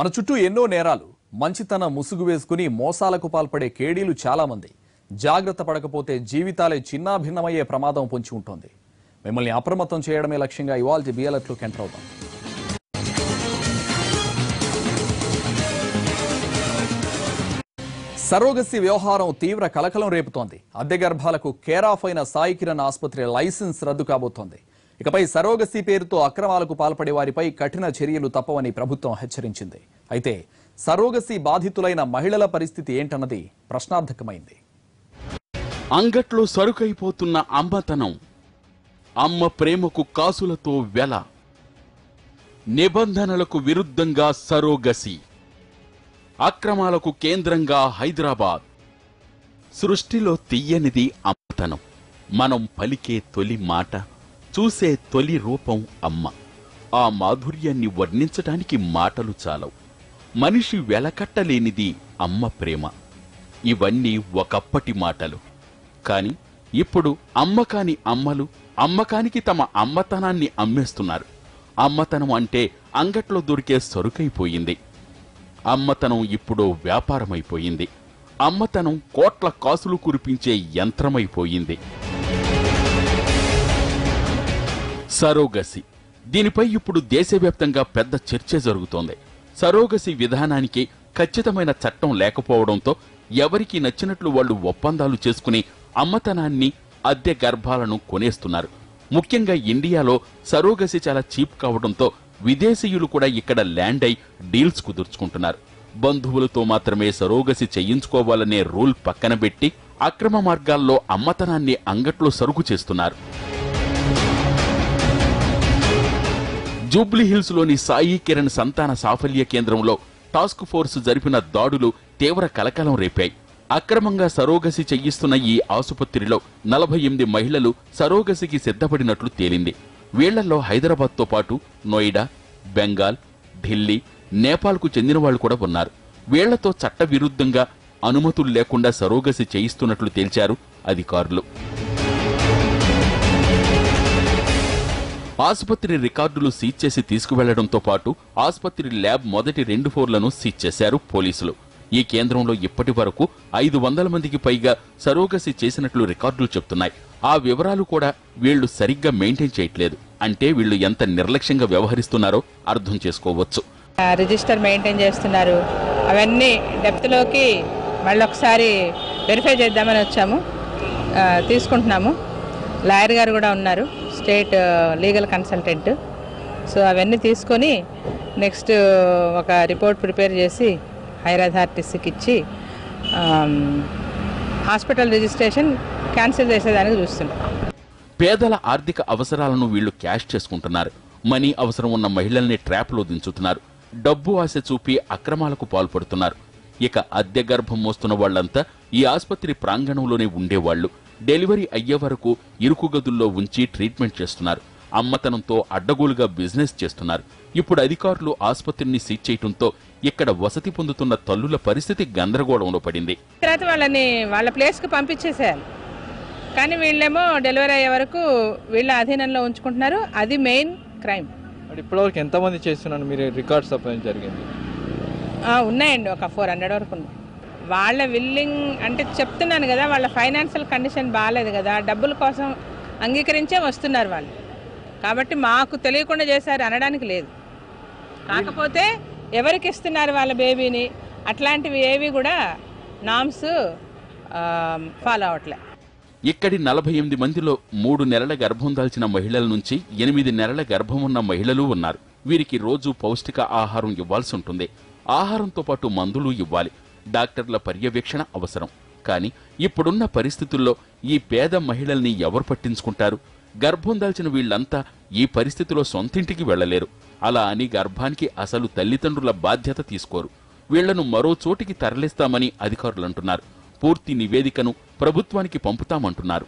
మన చుట్టూ ఎన్నో నేరాలు మంచితన ముసుగు వేసుకుని మోసాలకు పాల్పడే కేడీలు చాలామంది. జాగ్రత్త పడకపోతే జీవితాలే చిన్నాభిన్నమయ్యే ప్రమాదం పొంచి ఉంటుంది. మిమ్మల్ని అప్రమత్తం చేయడమే లక్ష్యంగా ఇవాళ బిఎల్ఎట్లోకి ఎంటర్ అవుతాం సరోగసి వ్యవహారం తీవ్ర కలకలం రేపుతోంది. అద్దె గర్భాలకు కేరాఫ్ అయిన సాయి కిరణ్ ఆసుపత్రి లైసెన్స్ రద్దు కాబోతోంది. ఇకపై సరోగసి పేరుతో అక్రమాలకు పాల్పడే వారిపై కఠిన చర్యలు తప్పవని ప్రభుత్వం హెచ్చరించింది. అయితే సరోగసి బాధితులైన మహిళల పరిస్థితి ఏంటన్నది ప్రశ్నార్థకమైంది. అంగట్లో సరుకైపోతున్న అమ్మతనం అమ్మ ప్రేమకు కాసులతో వెల నిబంధనలకు విరుద్ధంగా సరోగసి అక్రమాలకు కేంద్రంగా హైదరాబాద్. సృష్టిలో తీయనిది అమ్మతనం మనం పలికే తొలి మాట చూసే తొలి రూపం అమ్మ. ఆ మాధుర్యాన్ని వర్ణించటానికి మాటలు చాలవు. మనిషి వెలకట్టలేనిది అమ్మ ప్రేమ. ఇవన్నీ ఒకప్పటి మాటలు. కాని ఇప్పుడు అమ్మకాని అమ్మలు అమ్మకానికి తమ అమ్మతనాన్ని అమ్మేస్తున్నారు. అమ్మతనం అంటే అంగట్లో దొరికే సరుకైపోయింది. అమ్మతనం ఇప్పుడు వ్యాపారమైపోయింది. అమ్మతనం కోట్ల కాసులు కురిపించే యంత్రమైపోయింది. సరోగసి. దీనిపై ఇప్పుడు దేశవ్యాప్తంగా పెద్ద చర్చ జరుగుతోంది. సరోగసి విధానానికి ఖచ్చితమైన చట్టం లేకపోవడంతో ఎవరికి నచ్చినట్లు వాళ్ళు ఒప్పందాలు చేసుకుని అమ్మతనాన్ని అద్దె గర్భాలను కొనేస్తున్నారు. ముఖ్యంగా ఇండియాలో సరోగసి చాలా చీప్ కావడంతో విదేశీయులు కూడా ఇక్కడ ల్యాండ్ అయి డీల్స్ కుదుర్చుకుంటున్నారు. బంధువులతో మాత్రమే సరోగసి చేయించుకోవాలనే రూల్ పక్కన పెట్టి అక్రమ మార్గాల్లో అమ్మతనాన్ని అంగట్లో సరుకు చేస్తున్నారు. జూబ్లీహిల్స్లోని సాయి కిరణ్ సంతాన సాఫల్య కేంద్రంలో టాస్క్ ఫోర్స్ జరిపిన దాడులు తీవ్ర కలకలం రేపాయి. అక్రమంగా సరోగసి చెయ్యిస్తున్న ఈ ఆసుపత్రిలో నలభై ఎనిమిది మహిళలు సరోగసికి సిద్ధపడినట్లు తేలింది. వీళ్ళలో హైదరాబాద్తో పాటు నోయిడా బెంగాల్ ఢిల్లీ నేపాల్కు చెందిన వాళ్ళు కూడా ఉన్నారు. వీళ్ళతో చట్టవిరుద్ధంగా అనుమతులు లేకుండా సరోగసి చేయిస్తున్నట్లు తేల్చారు అధికారులు. ఆసుపత్రి రికార్డులు సీజ్ చేసి తీసుకువెళ్ళడంతో పాటు ఆసుపత్రి ల్యాబ్ మొదటి రెండు ఫ్లోర్లను సీజ్ చేశారు పోలీసులు. ఈ కేంద్రంలో ఇప్పటి వరకు ఐదు వందల మందికి పైగా సరోగసి చేసినట్లు రికార్డులు చెప్తున్నాయి. ఆ వివరాలు కూడా వీళ్ళు సరిగ్గా మెయింటైన్ చేయట్లేదు. అంటే వీళ్ళు ఎంత నిర్లక్ష్యంగా వ్యవహరిస్తున్నారో అర్థం చేసుకోవచ్చు. రిజిస్టర్ మెయింటైన్ చేస్తున్నారు. అవన్నీ డెప్త్లోకి మళ్ళీ ఒకసారి వెరిఫై చేద్దామని వచ్చాము. తీసుకుంటున్నాము. లాయర్ గారు కూడా ఉన్నారు. State legal consultant. సో అవన్నీ తీసుకొని నెక్స్ట్ ఒక రిపోర్ట్ ప్రిపేర్ చేసి హైర్ అథారిటీస్కి ఇచ్చి హాస్పిటల్ రిజిస్ట్రేషన్ క్యాన్సిల్ చేసేదానికి చూస్తున్నాం. పేదల ఆర్థిక అవసరాలను వీళ్ళు క్యాష్ చేసుకుంటున్నారు. మనీ అవసరం ఉన్న మహిళల్ని ట్రాప్లో దించుతున్నారు. డబ్బు ఆశ చూపి అక్రమాలకు పాల్పడుతున్నారు. ఇక అద్దె గర్భం మోస్తున్న వాళ్ళంతా ఈ ఆసుపత్రి ప్రాంగణంలోనే ఉండేవాళ్ళు డెలివరీ అయ్యే వరకు ఇరుకు గదుల్లో ఉంచి ట్రీట్మెంట్ చేస్తున్నారు. అమ్మతనంతో అడ్డగోలుగా బిజినెస్ చేస్తున్నారు. ఇప్పుడు అధికారులు ఆసుపత్రిని సీజ్ చేయడంతో ఇక్కడ వసతి పొందుతున్న తల్లుల పరిస్థితి గందరగోళంలో పడింది. తర్వాత వాళ్ళని వాళ్ళ ప్లేస్కి పంపించేసేయాలి కానీ వీళ్ళేమో డెలివరీ అయ్యే వరకు వీళ్ళ అధీనంలో ఉంచుకుంటున్నారు. అది మెయిన్ క్రైమ్. మరి ఇప్పటివరకు ఎంతమంది చేస్తున్నాను మీరు రికార్డ్స్ జరిగింది. ఉన్నాయండి. ఒక ఫోర్ హండ్రెడ్ వరకు ఉన్నాయి. వాళ్ళ విల్లింగ్ అంటే చెప్తున్నాను కదా వాళ్ళ ఫైనాన్షియల్ కండిషన్ బాగాలేదు కదా డబ్బుల కోసం అంగీకరించే వస్తున్నారు వాళ్ళు. కాబట్టి మాకు తెలియకుండా చేశారు అనడానికి లేదు. కాకపోతే ఎవరికి ఇస్తున్నారు వాళ్ళ బేబీని అట్లాంటివి ఏవి కూడా నామ్స్ ఫాలో అవట్లే. ఇక్కడి నలభై ఎనిమిది మందిలో మూడు నెలల గర్భం దాల్చిన మహిళల నుంచి ఎనిమిది నెలల గర్భం ఉన్న మహిళలు ఉన్నారు. వీరికి రోజు పౌష్టిక ఆహారం ఇవ్వాల్సి ఉంటుంది. ఆహారంతో పాటు మందులు ఇవ్వాలి. డాక్టర్ల పర్యవేక్షణ అవసరం. కానీ ఇప్పుడున్న పరిస్థితుల్లో ఈ పేద మహిళల్ని ఎవరు పట్టించుకుంటారు? గర్భం దాల్చిన వీళ్ళంతా ఈ పరిస్థితిలో సొంతింటికి వెళ్ళలేరు అలా అని గర్భానికి అసలు తల్లిదండ్రుల బాధ్యత తీసుకోరు. వీళ్ళను మరో చోటికి తరలిస్తామని అధికారులంటున్నారు. పూర్తి నివేదికను ప్రభుత్వానికి పంపుతామంటున్నారు.